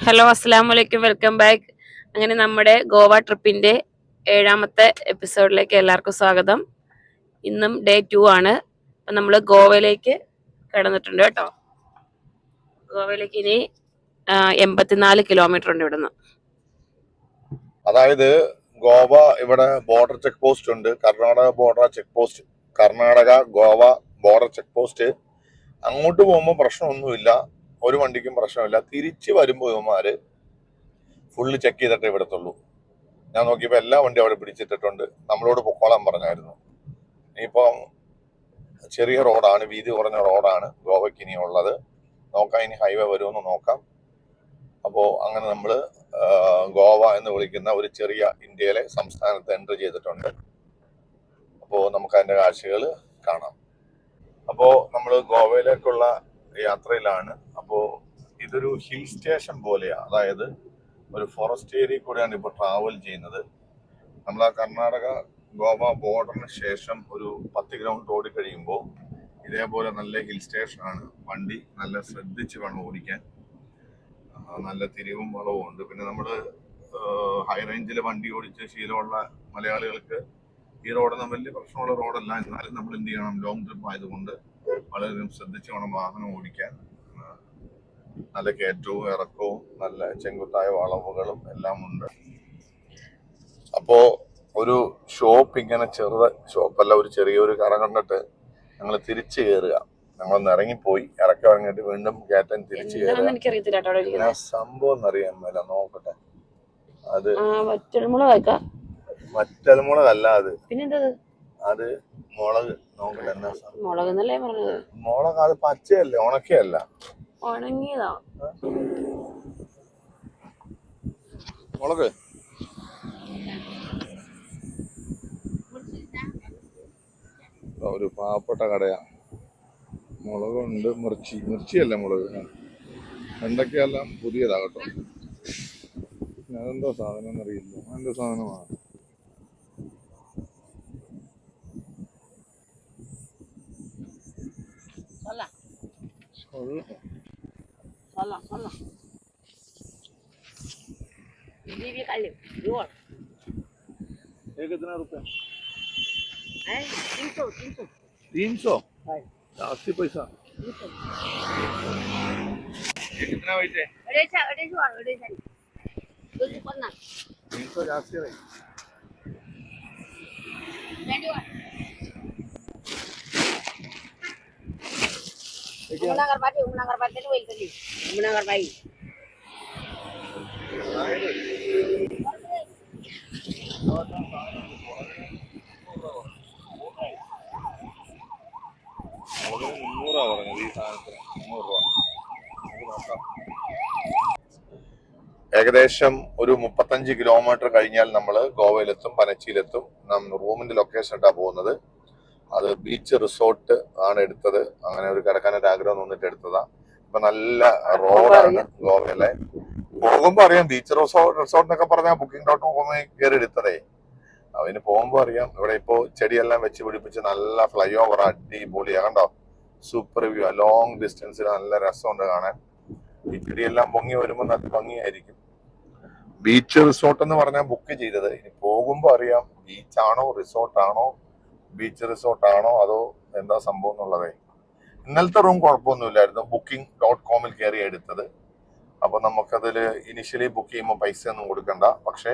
Hello അസ്സാം വലൈക്കും welcome back അങ്ങനെ നമ്മുടെ ഗോവ ട്രിപ്പിന്റെ ഏഴാമത്തെ എപ്പിസോഡിലേക്ക് എല്ലാവർക്കും സ്വാഗതം. ഇന്നും ഡേ ടു ആണ്. അപ്പം നമ്മൾ ഗോവയിലേക്ക് കടന്നിട്ടുണ്ട് കേട്ടോ. ഗോവയിലേക്ക് ഇനി എൺപത്തിനാല് കിലോമീറ്റർ ഉണ്ട് ഇവിടുന്ന്. അതായത് ഗോവ ഇവിടെ ബോർഡർ ചെക്ക് പോസ്റ്റ് ഉണ്ട്. Karnataka border check post Karnataka Goa border check post അങ്ങോട്ട് പോകുമ്പോൾ പ്രശ്നമൊന്നുമില്ല. ഒരു വണ്ടിക്കും പ്രശ്നമില്ല. തിരിച്ച് വരുമ്പോൾ ഇവന്മാര് ഫുള്ള് ചെക്ക് ചെയ്തിട്ടേ വിടത്തുള്ളൂ ഞാൻ നോക്കിയപ്പോൾ എല്ലാ വണ്ടിയും അവിടെ പിടിച്ചിട്ടിട്ടുണ്ട്. നമ്മളോട് പൊക്കോളാൻ പറഞ്ഞായിരുന്നു. ഇനിയിപ്പം ചെറിയ റോഡാണ് വീതി കുറഞ്ഞ റോഡാണ് ഗോവയ്ക്ക് ഇനി ഉള്ളത് നോക്കാം ഇനി ഹൈവേ വരുമെന്ന് നോക്കാം. അപ്പോൾ അങ്ങനെ നമ്മൾ ഗോവ എന്ന് വിളിക്കുന്ന ഒരു ചെറിയ ഇന്ത്യയിലെ സംസ്ഥാനത്ത് എൻട്രി ചെയ്തിട്ടുണ്ട്. അപ്പോൾ നമുക്ക് അതിന്റെ കാഴ്ചകൾ കാണാം. അപ്പോൾ നമ്മൾ ഗോവയിലേക്കുള്ള യാത്രയിലാണ് അപ്പോൾ ഇതൊരു ഹിൽ സ്റ്റേഷൻ പോലെയാണ് അതായത് ഒരു ഫോറസ്റ്റ് ഏരിയ കൂടെയാണ് ഇപ്പോൾ ട്രാവൽ ചെയ്യുന്നത്. നമ്മൾ ആ കർണാടക ഗോവ ബോർഡറിന് ശേഷം ഒരു പത്ത് കിലോമീറ്റർ ഓടി കഴിയുമ്പോൾ ഇതേപോലെ നല്ല ഹിൽ സ്റ്റേഷനാണ് വണ്ടി നല്ല ശ്രദ്ധിച്ച് വേണം ഓടിക്കാൻ. നല്ല തിരിവും വളവും ഉണ്ട്. പിന്നെ നമ്മൾ ഹൈ റേഞ്ചിൽ വണ്ടി ഓടിച്ച് ശീലമുള്ള മലയാളികൾക്ക് ഈ റോഡൊന്നും വലിയ പ്രശ്നമുള്ള റോഡല്ല എന്നാലും നമ്മൾ എന്ത് ചെയ്യണം? ലോങ് ട്രിപ്പ് ആയതുകൊണ്ട് വളരെയധികം ശ്രദ്ധിച്ച് വേണം വാഹനം ഓടിക്കാൻ. നല്ല കയറ്റവും ഇറക്കവും നല്ല ചെങ്കുത്തായ വളവുകളും എല്ലാം ഉണ്ട് അപ്പോ ഒരു ഷോപ്പ് ഇങ്ങനെ ചെറുത ഷോപ്പല്ല ഒരു ചെറിയൊരു കറ കണ്ടിട്ട് ഞങ്ങൾ തിരിച്ചു കയറുക ഞങ്ങളൊന്ന് ഇറങ്ങിപ്പോയി ഇറക്കി ഇറങ്ങിയിട്ട് വീണ്ടും കയറ്റാൻ തിരിച്ചു കയറുക സംഭവം എന്നറിയാൻ മേല നോക്കട്ടെ. അത് മറ്റൽമുളകല്ല അത്. അത് മുളക് നോക്കട്ടെ മുളക് അത് പച്ചയല്ലേ ഉണക്കയല്ല. ഉണങ്ങിയതാ. മുളക്? ഒരു പാവപ്പെട്ട കടയാ. മുളകുണ്ട് മിർച്ചി. മിർച്ചിയല്ല മുളക്? വെണ്ടയ്ക്കെല്ലാം പുതിയതാ കേട്ടോ. അതെന്തോ സാധനം എന്നറിയില്ല എന്റെ സാധനമാണ് കൊള്ളാം. Salah, salah. Ini kali, dua. ये कितना रुपया Eh, tiga, tiga. तीन सौ Hai. अस्सी पैसा ये कितना पैसे Ada cak, ada jual, ada cak. Tujuh pernah. तीन सौ जास्ती रही മുന്നൂറാ പറഞ്ഞത് ഈ സാധനത്തിന് മുന്നൂറ് രൂപ നോക്കാം ഏകദേശം ഒരു മുപ്പത്തഞ്ച് കിലോമീറ്റർ കഴിഞ്ഞാൽ നമ്മൾ ഗോവയിലെത്തും പനച്ചിയിലെത്തും. നാം റൂമിന്റെ ലൊക്കേഷൻ ഇട്ടാ പോകുന്നത്. അത് ബീച്ച് റിസോർട്ട് ആണ് എടുത്തത്. അങ്ങനെ ഒരു കിടക്കാനൊരു ആഗ്രഹം തോന്നിട്ട് എടുത്തതാ. ഇപ്പൊ നല്ല റോഡാണ് ഗോവയിലെ പോകുമ്പോ അറിയാം ബീച്ച് റിസോർട്ട് റിസോർട്ട് എന്നൊക്കെ പറഞ്ഞാൽ ബുക്കിംഗ് ഡോട്ട് കോമിൽ കയറി എടുത്തതേ. അതിന് പോകുമ്പോ അറിയാം. ഇവിടെ ഇപ്പോ ചെടിയെല്ലാം വെച്ച് പിടിപ്പിച്ച് നല്ല ഫ്ലൈ ഓവർ അടിപൊളിയാ. കണ്ടോ? സൂപ്പർ വ്യൂ ആ. ലോങ് ഡിസ്റ്റൻസിൽ നല്ല രസമുണ്ട് കാണാൻ. ഈ ചെടിയെല്ലാം പൊങ്ങി വരുമ്പോൾ നല്ല ഭംഗിയായിരിക്കും. ബീച്ച് റിസോർട്ട് എന്ന് പറഞ്ഞാൽ ബുക്ക് ചെയ്തത്. ഇനി പോകുമ്പോ അറിയാം ബീച്ചാണോ റിസോർട്ടാണോ ബീച്ച് റിസോർട്ടാണോ അതോ എന്താ സംഭവം എന്നുള്ളതേ. ഇന്നലത്തെ റൂം കുഴപ്പമൊന്നുമില്ലായിരുന്നു. ബുക്കിംഗ് ഡോട്ട് കോമിൽ കയറി എടുത്തത്. അപ്പൊ നമുക്കതിൽ ഇനിഷ്യലി ബുക്ക് ചെയ്യുമ്പോൾ പൈസ ഒന്നും കൊടുക്കണ്ട. പക്ഷേ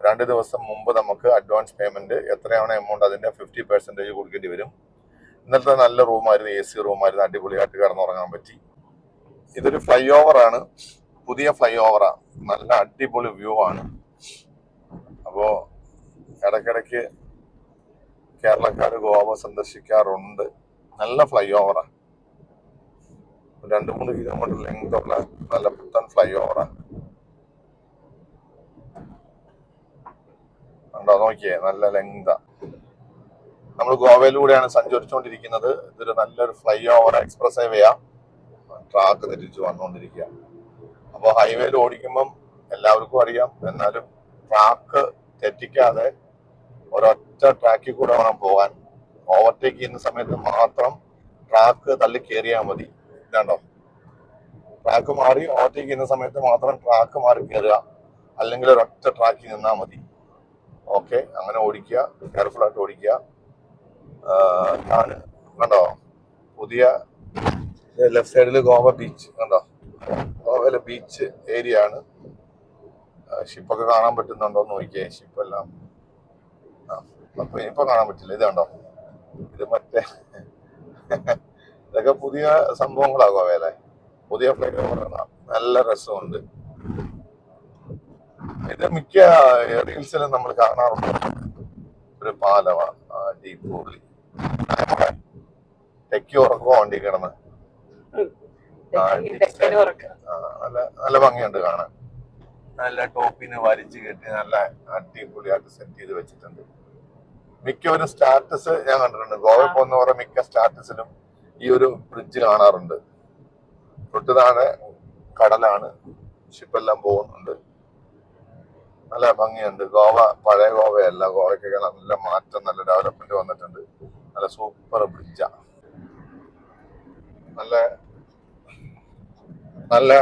രണ്ട് ദിവസം മുമ്പ് നമുക്ക് അഡ്വാൻസ് പേയ്മെന്റ് എത്രയാണ് എമൗണ്ട് അതിന്റെ ഫിഫ്റ്റി പെർസെന്റേജ് കൊടുക്കേണ്ടി വരും. ഇന്നലത്തെ നല്ല റൂമായിരുന്നു എ സി റൂമായിരുന്നു അടിപൊളിയായിട്ട് കിടന്നുറങ്ങാൻ പറ്റി. ഇതൊരു ഫ്ലൈ ഓവർ ആണ്. പുതിയ ഫ്ലൈ ഓവറാണ് നല്ല അടിപൊളി വ്യൂ ആണ്. അപ്പോ ഇടയ്ക്കിടയ്ക്ക് കേരളക്കാർ ഗോവ സന്ദർശിക്കാറുണ്ട്. നല്ല ഫ്ലൈ ഓവറാണ് രണ്ട് മൂന്ന് കിലോമീറ്റർ ലെങ്ത് ഉള്ള നല്ല പുത്തൻ ഫ്ലൈ ഓവറാണ് കണ്ടോ? നോക്കിയേ നല്ല ലെങ്താ നമ്മൾ ഗോവയിലൂടെയാണ് സഞ്ചരിച്ചുകൊണ്ടിരിക്കുന്നത് ഇതൊരു നല്ലൊരു ഫ്ലൈ ഓവർ എക്സ്പ്രസ് ഹൈവേയാ. ട്രാക്ക് തിരിച്ചു വന്നുകൊണ്ടിരിക്കുക അപ്പോൾ ഹൈവേയിൽ ഓടിക്കുമ്പം എല്ലാവർക്കും അറിയാം. എന്നാലും ട്രാക്ക് തെറ്റിക്കാതെ ഒരൊറ്റ ട്രാക്കിൽ കൂടെ വേണം പോകാൻ ഓവർടേക്ക് ചെയ്യുന്ന സമയത്ത് മാത്രം ട്രാക്ക് തള്ളി കയറിയാൽ മതി. ഇതാണ്ടോ? ട്രാക്ക് മാറി ഓവർടേക്ക് ചെയ്യുന്ന സമയത്ത് മാത്രം ട്രാക്ക് മാറി കയറുക അല്ലെങ്കിൽ ഒരൊറ്റ ട്രാക്കിൽ നിന്നാൽ മതി. ഓക്കെ അങ്ങനെ ഓടിക്കുക. കെയർഫുൾ ആയിട്ട് ഓടിക്കുക. ഞാൻ കണ്ടോ? പുതിയ ലെഫ്റ്റ് സൈഡിൽ ഗോവ ബീച്ച് കണ്ടോ? ഗോവയിലെ ബീച്ച് ഏരിയ ആണ്. ഷിപ്പൊക്കെ കാണാൻ പറ്റുന്നുണ്ടോ എന്ന് നോക്കിയേ ഷിപ്പെല്ലാം അപ്പൊ ഇപ്പൊ കാണാൻ പറ്റില്ല. ഇത് കണ്ടോ? ഇത് മറ്റേ ഇതൊക്കെ പുതിയ സംഭവങ്ങളാകും അവയല്ലേ പുതിയ ഫ്ലൈറ്റ് ഓവറാണ് നല്ല രസമുണ്ട്. ഇത് മിക്ക റീൽസിലും നമ്മൾ കാണാറുണ്ട്. ഒരു പാലവ ഡീപ്പ് ഉള്ളി തെക്കി ഉറക്കോ വണ്ടി കിടന്ന്. നല്ല നല്ല ഭംഗിയുണ്ട് കാണാൻ. നല്ല ടോപ്പിന് വലിച്ചു കെട്ടി നല്ല അടിപൊളിയായിട്ട് സെറ്റ് ചെയ്ത് വെച്ചിട്ടുണ്ട്. മിക്കവരും സ്റ്റാറ്റസ് ഞാൻ കണ്ടിട്ടുണ്ട്. ഗോവയിൽ പോകുന്നവരെ മിക്ക സ്റ്റാറ്റസിലും ഈ ഒരു ബ്രിഡ്ജ് കാണാറുണ്ട്. തൊട്ട് താഴെ കടലാണ്. ഷിപ്പെല്ലാം പോകുന്നുണ്ട്. നല്ല ഭംഗിയുണ്ട്. ഗോവ പഴയ ഗോവയല്ല. ഗോവയ്ക്കൊക്കെ നല്ല മാറ്റം നല്ല ഡെവലപ്മെന്റ് വന്നിട്ടുണ്ട്. നല്ല സൂപ്പർ ബ്രിഡ്ജാ നല്ല നല്ല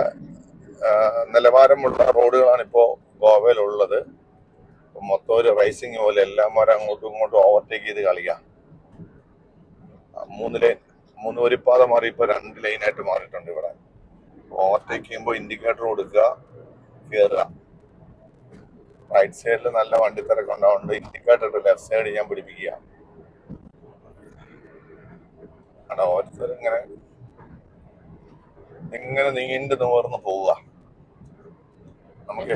നിലവാരമുള്ള റോഡുകളാണ് ഇപ്പോ ഗോവയിലുള്ളത്. മൊത്തം ഒരു റൈസിങ് പോലെ എല്ലാം വരെ അങ്ങോട്ടും ഇങ്ങോട്ടും ഓവർടേക്ക് ചെയ്ത് കളിക്കാം. മൂന്ന് ലൈൻ മൂന്ന് വരിപ്പാത മാറി ഇപ്പൊ രണ്ട് ലൈനായിട്ട് മാറിയിട്ടുണ്ട് ഇവിടെ. ഓവർടേക്ക് ചെയ്യുമ്പോൾ ഇൻഡിക്കേറ്റർ കൊടുക്കുക കയറുക റൈറ്റ് സൈഡിൽ നല്ല വണ്ടി തിരക്ക് ഉണ്ടാവുന്നുണ്ട് ഇൻഡിക്കേറ്റർ ലെഫ്റ്റ് സൈഡ് ഞാൻ പിടിപ്പിക്കുക. ഓരോരുത്തർ ഇങ്ങനെ ഇങ്ങനെ നീണ്ടു നിവർന്ന് പോവുക. നമുക്ക്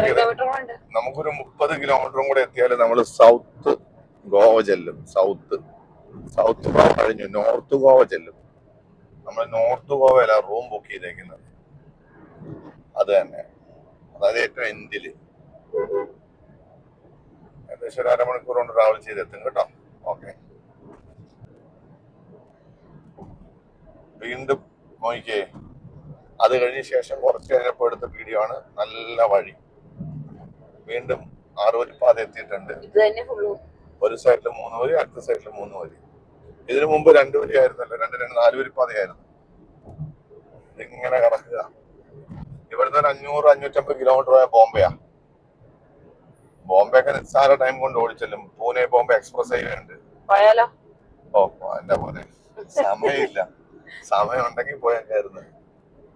നമുക്കൊരു മുപ്പത് കിലോമീറ്ററും കൂടെ എത്തിയാൽ നമ്മൾ സൗത്ത് ഗോവ ചെല്ലും. സൗത്ത് സൗത്ത് ഗോവ കഴിഞ്ഞു. നോർത്ത് ഗോവ ചെല്ലും. നമ്മൾ നോർത്ത് ഗോവയില റൂം ബുക്ക് ചെയ്തേക്കുന്നത്. അത് തന്നെ. അതായത് ഏറ്റവും എന്തിൽ? ഏകദേശം ഒരു അരമണിക്കൂർ കൊണ്ട് ട്രാവൽ ചെയ്തെത്തും കേട്ടോ. ഓക്കെ വീണ്ടും നോക്കിക്കേ അത് കഴിഞ്ഞ ശേഷം കുറച്ച് കഴിഞ്ഞപ്പോൾ എടുത്ത വീഡിയോ ആണ് നല്ല വഴി. വീണ്ടും ആറുവരി പാത എത്തിയിട്ടുണ്ട്. ഒരു സൈഡിൽ മൂന്ന് വരി അടുത്ത സൈഡിൽ മൂന്ന് വരി. ഇതിനു മുമ്പ് രണ്ടു വരി ആയിരുന്നല്ലോ രണ്ട് രണ്ട് നാല് വരി പാതയായിരുന്നു. ഇതിങ്ങനെ കിടക്കുക ഇവിടുന്ന് ഒരു അഞ്ഞൂറ് അഞ്ഞൂറ്റമ്പത് കിലോമീറ്റർ പോയ ബോംബെയാ. ബോംബെ ഒക്കെ നിസ്സാര ടൈം കൊണ്ട് ഓടിച്ചെല്ലും. പൂനെ ബോംബെ എക്സ്പ്രസ് ഹൈവേ ഉണ്ട്. ഓ എന്റെ പോലെ? സമയമില്ല. സമയം ഉണ്ടെങ്കിൽ പോയേക്കായിരുന്നു.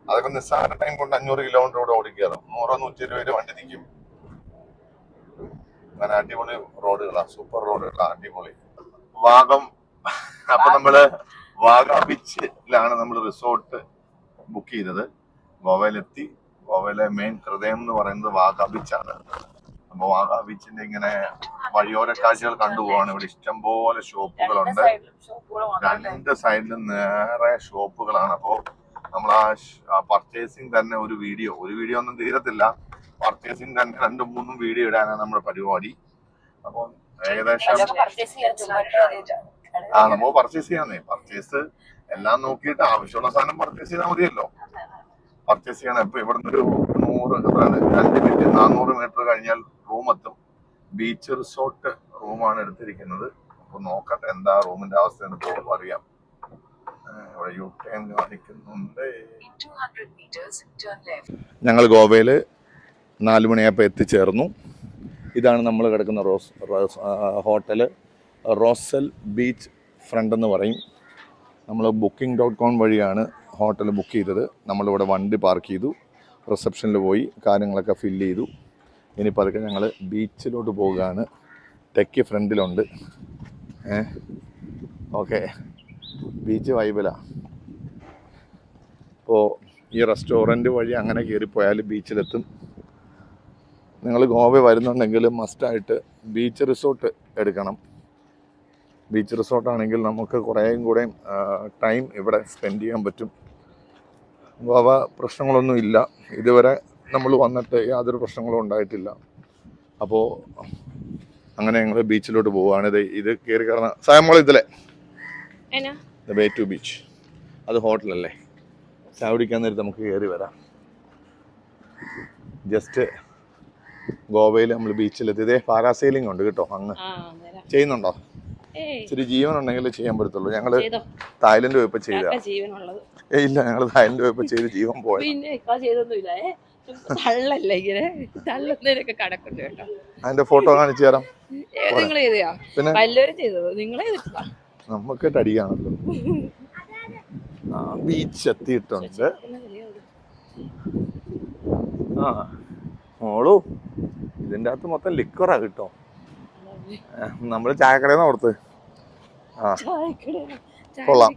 അതൊക്കെ നിസ്സാര ടൈം കൊണ്ട് അഞ്ഞൂറ് കിലോമീറ്റർ കൂടെ ഓടിക്കാറ് നൂറോ നൂറ്റി ഇരുപത് വണ്ടി നിൽക്കും അങ്ങനെ അടിപൊളി റോഡുകളാ. സൂപ്പർ റോഡുകളാ അടിപൊളി. വാഗം അപ്പൊ നമ്മൾ വാഗ ബീച്ചിലാണ് നമ്മൾ റിസോർട്ട് ബുക്ക് ചെയ്തത്. ഗോവയിലെത്തി. ഗോവയിലെ മെയിൻ ഹൃദയം എന്ന് പറയുന്നത് വാഗ ബീച്ചാണ്. അപ്പൊ വാഗ ബീച്ചിന്റെ ഇങ്ങനെ വഴിയോര കാഴ്ചകൾ കണ്ടുപോവാണ് ഇവിടെ ഇഷ്ടംപോലെ ഷോപ്പുകളുണ്ട് രണ്ട് സൈഡിലും നേരെ ഷോപ്പുകളാണ് അപ്പോ നമ്മൾ ആ പർച്ചേസിങ് തന്നെ ഒരു വീഡിയോ ഒരു വീഡിയോ ഒന്നും തീരത്തില്ല. പർച്ചേസിങ് തന്നെ രണ്ടും മൂന്നും വീഡിയോ ഇടാനാണ് നമ്മുടെ പരിപാടി. അപ്പോൾ ഏകദേശം ആ നമ്മൾ പർച്ചേസ് ചെയ്യാന്നേ. പർച്ചേസ് എല്ലാം നോക്കിയിട്ട് ആവശ്യമുള്ള സാധനം പർച്ചേസ് ചെയ്താൽ മതിയല്ലോ. പർച്ചേസ് ചെയ്യണം. ഇപ്പൊ ഇവിടുന്ന് ഒരു നൂറ് രണ്ട് മിനിറ്റ് നാനൂറ് മീറ്റർ കഴിഞ്ഞാൽ റൂം എത്തും. ബീച്ച് റിസോർട്ട് റൂമാണ് എടുത്തിരിക്കുന്നത്. അപ്പൊ നോക്കട്ടെ എന്താ റൂമിന്റെ അവസ്ഥ എന്ന് അറിയാം. ഞങ്ങൾ ഗോവയിൽ നാല് മണിയായപ്പോൾ എത്തിച്ചേർന്നു. ഇതാണ് നമ്മൾ കിടക്കുന്ന rose rose hotel. Rosel beach front എന്ന് പറയും. നമ്മൾ ബുക്കിംഗ് ഡോട്ട് കോം വഴിയാണ് ഹോട്ടൽ ബുക്ക് ചെയ്തത്. നമ്മളിവിടെ വണ്ടി പാർക്ക് ചെയ്തു. റിസപ്ഷനിൽ പോയി കാര്യങ്ങളൊക്കെ ഫില്ല് ചെയ്തു. ഇനി പതുക്കെ ഞങ്ങൾ ബീച്ചിലോട്ട് പോവുകയാണ് തെക്ക് ഫ്രണ്ടിലുണ്ട്. ഏ? ഓക്കെ. ബീച്ച് വൈബിലാണ് അപ്പോൾ ഈ റെസ്റ്റോറന്റ് വഴി അങ്ങനെ കയറിപ്പോയാൽ ബീച്ചിലെത്തും നിങ്ങൾ ഗോവ വരുന്നുണ്ടെങ്കിൽ മസ്റ്റായിട്ട് ബീച്ച് റിസോർട്ട് എടുക്കണം. ബീച്ച് റിസോർട്ടാണെങ്കിൽ നമുക്ക് കുറേയും കൂടെ ടൈം ഇവിടെ സ്പെൻഡ് ചെയ്യാൻ പറ്റും. ഗോവ പ്രശ്നങ്ങളൊന്നും ഇല്ല. ഇതുവരെ നമ്മൾ വന്നിട്ട് യാതൊരു പ്രശ്നങ്ങളും ഉണ്ടായിട്ടില്ല. അപ്പോൾ അങ്ങനെ ഞങ്ങൾ ബീച്ചിലോട്ട് പോവുകയാണ് ഇത് ഇത് കയറി കയറുന്ന സായമോൾ ഇതിലെ. Bay to beach. അത് ഹോട്ടലല്ലേ? ചായ കുടിക്കാൻ നേരത്ത് നമുക്ക് കയറി വരാം. ജസ്റ്റ് ഗോവയിൽ നമ്മൾ ബീച്ചിലെത്തി. ഇതേ പാരാസെയിലിംഗ് ഉണ്ട് കേട്ടോ അങ്ങ്. ചെയ്യുന്നുണ്ടോ? ഇച്ചിരി ജീവൻ ഉണ്ടെങ്കിൽ ചെയ്യാൻ പറ്റത്തുള്ളൂ. ഞങ്ങൾ തായ്ലൻഡ് പോയപ്പോ ചെയ്ത ഇല്ല ഞങ്ങൾ തായ്ലൻഡ് പോയപ്പോ ചെയ്ത് ജീവൻ പോയ പിന്നെ ഇക്ക ചെയ്തൊന്നുമില്ല ഏ തള്ളല്ല ഇങ്ങനെ? തള്ളുന്നതിനൊക്കെ കേട്ടോ. അതിന്റെ ഫോട്ടോ കാണിച്ചു തരാം. പിന്നെ? വല്ലവരും ചെയ്തത് നിങ്ങളെ നമുക്ക് അടിയാണല്ലോ ആ ബീച്ച് എത്തിയിട്ടുണ്ട്. ആ മോളു ഇതിന്റെ അകത്ത് മൊത്തം ലിക്വറാ കിട്ടോ? നമ്മൾ ചായക്കടയിൽ നിന്ന് ഓർത്ത് ആ. കൊള്ളാം.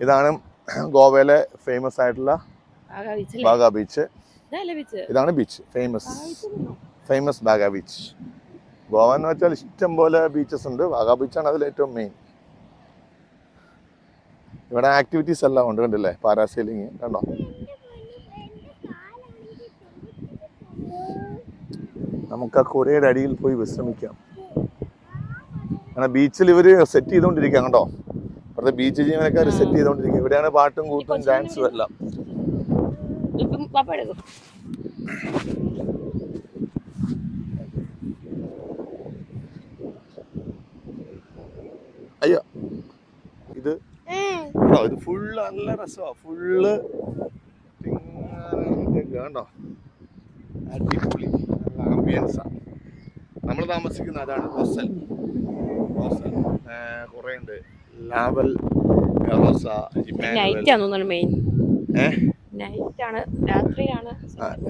ഇതാണ് ഗോവയിലെ ഫേമസ് ആയിട്ടുള്ള ബാഗാ ബീച്ച് ഇതാണ് beach famous famous Baga beach Goa എന്ന് വെച്ചാൽ ഇഷ്ടം പോലെ ബീച്ചസ് ഉണ്ട്. വാഗാ ബീച്ചാണ് അതിൽ ഏറ്റവും മെയിൻ ഇവിടെ ആക്ടിവിറ്റീസ് എല്ലാം ഉണ്ട് കണ്ടില്ലേ? പാരാസൈലിങ് കണ്ടോ? നമുക്ക് ആ കുരയുടെ അടിയിൽ പോയി വിശ്രമിക്കാം. അങ്ങനെ ബീച്ചിൽ ഇവർ സെറ്റ് ചെയ്തോണ്ടിരിക്കാം കണ്ടോ? ഇവിടുത്തെ ബീച്ച് ജീവനക്കാർ സെറ്റ് ചെയ്തുകൊണ്ടിരിക്കുക ഇവിടെയാണ് പാട്ടും കൂത്തും ഡാൻസും എല്ലാം ഇപ്പം പാപ്പ എടുക്കും അയ്യോ ഇത് കണ്ടോ ഇത് ഫുള്ള് നല്ല രസമാണ് ഫുള്ള് കണ്ടോ അടിപൊളി നല്ല ആംബിയൻസാ നമ്മൾ താമസിക്കുന്ന അതാണ് റോസൽ റോസൽ കുറേ ഉണ്ട് ലാവൽ റോസ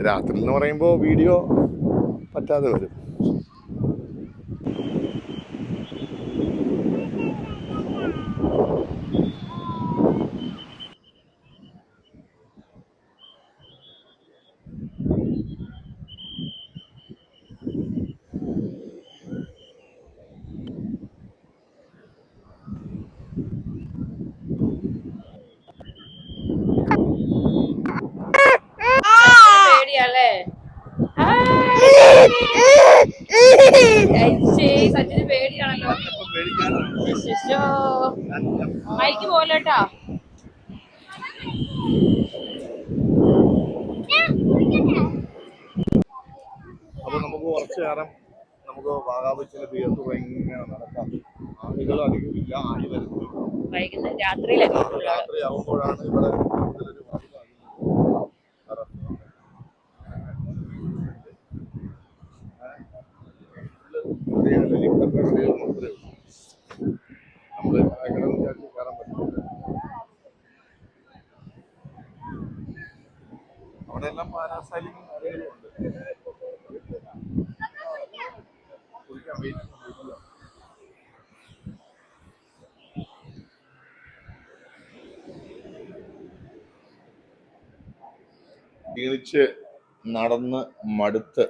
രാത്രി എന്ന് പറയുമ്പോൾ വീഡിയോ പറ്റാതെ വരും. കുറച്ച് നേരം നമുക്ക് വാഗാബച്ചിന്റെ തീർത്ത് ഇങ്ങനെ നടക്കാം. ആളുകൾ അധികം ഇല്ല ആഴി വരുന്നു വൈകുന്നേരം രാത്രിയിലൊക്കെ രാത്രി ആവുമ്പോഴാണ് ഇവിടെ കൂടുതലൊരു. നമ്മൾ വിചാരിച്ച് കയറാൻ പറ്റില്ല അവിടെ എല്ലാം പാരാസൈലിംഗും ഉണ്ട്. ഒന്നും ക്ഷീണിച്ച് നടന്ന് മടുത്ത്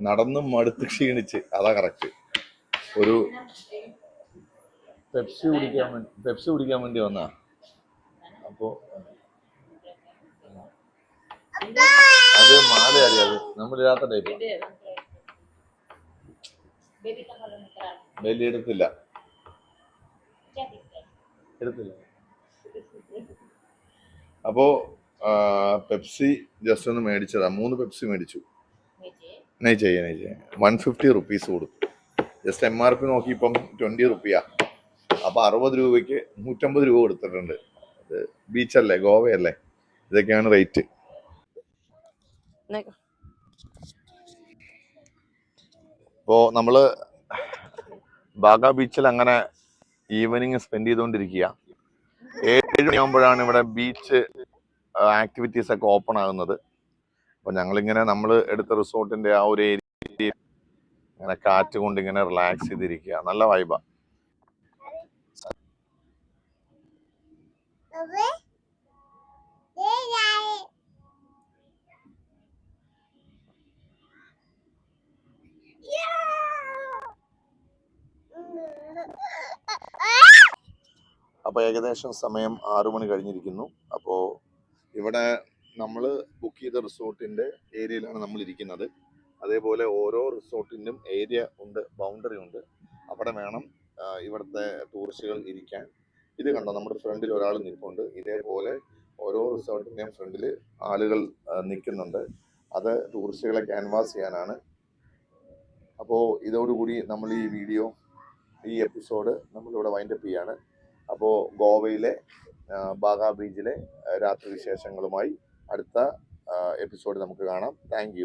നടന്ന് മടുത്ത് ക്ഷീണിച്ച്. അതാ കറക്റ്റ് ഒരു പെപ്സി കുടിക്കാൻ വേണ്ടി പെപ്സി കുടിക്കാൻ വേണ്ടി വന്നാ. അപ്പോ അത് മാല അറിയാതെ നമ്മളില്ലാത്ത ടൈപ്പ് ബലി എടുത്തില്ല എടുത്തില്ല. അപ്പോ പെപ്സി ജസ്റ്റ് ഒന്ന് മേടിച്ചതാ. മൂന്ന് പെപ്സി മേടിച്ചു. നെയ് ചെയ്യാം നെയ് ചെയ്യാം വൺ ഫിഫ്റ്റി റുപ്പീസ് കൊടുത്തു. ജസ്റ്റ് എം ആർ പി നോക്കി ഇപ്പം ട്വന്റി റുപ്പിയ അപ്പൊ അറുപത് രൂപയ്ക്ക് നൂറ്റമ്പത് രൂപ കൊടുത്തിട്ടുണ്ട്. അത് ബീച്ചല്ലേ ഗോവയല്ലേ? ഇതൊക്കെയാണ് റേറ്റ് ഇപ്പോ നമ്മൾ ബാഗ ബീച്ചിൽ അങ്ങനെ ഈവനിങ് സ്പെൻഡ് ചെയ്തുകൊണ്ടിരിക്കുക. ഏഴ് മണിയാകുമ്പോഴാണ് ഇവിടെ ബീച്ച് ആക്ടിവിറ്റീസ് ഒക്കെ ഓപ്പൺ ആകുന്നത്. അപ്പോൾ ഞങ്ങളിങ്ങനെ നമ്മൾ എടുത്ത റിസോർട്ടിന്റെ ആ ഒരു ഏരിയ ഇങ്ങനെ കാറ്റ് കൊണ്ട് ഇങ്ങനെ റിലാക്സ് ചെയ്തിരിക്കുക. നല്ല വൈബാ അപ്പോൾ ഏകദേശം സമയം ആറു മണി കഴിഞ്ഞിരിക്കുന്നു. അപ്പോൾ ഇവിടെ നമ്മൾ ബുക്ക് ചെയ്ത റിസോർട്ടിന്റെ ഏരിയയിലാണ് നമ്മൾ ഇരിക്കുന്നത് അതേപോലെ ഓരോ റിസോർട്ടിന്റെയും ഏരിയ ഉണ്ട് ബൗണ്ടറി ഉണ്ട്. അവിടെ വേണം ഇവിടുത്തെ ടൂറിസ്റ്റുകൾ ഇരിക്കാൻ. ഇത് കണ്ടോ? നമ്മുടെ ഫ്രണ്ടിൽ ഒരാൾ നിൽപ്പുണ്ട്. ഇതേപോലെ ഓരോ റിസോർട്ടിന്റെയും ഫ്രണ്ടിൽ ആളുകൾ നിൽക്കുന്നുണ്ട്. അത് ടൂറിസ്റ്റുകളെ ക്യാൻവാസ് ചെയ്യാനാണ്. അപ്പോൾ ഇതോടുകൂടി നമ്മൾ ഈ വീഡിയോ ഈ എപ്പിസോഡ് നമ്മളിവിടെ വൈൻഡപ്പ് ചെയ്യാണ്. അപ്പോൾ ഗോവയിലെ ബാഗ ബീച്ചിലെ രാത്രി വിശേഷങ്ങളുമായി അടുത്ത എപ്പിസോഡ് നമുക്ക് കാണാം. താങ്ക്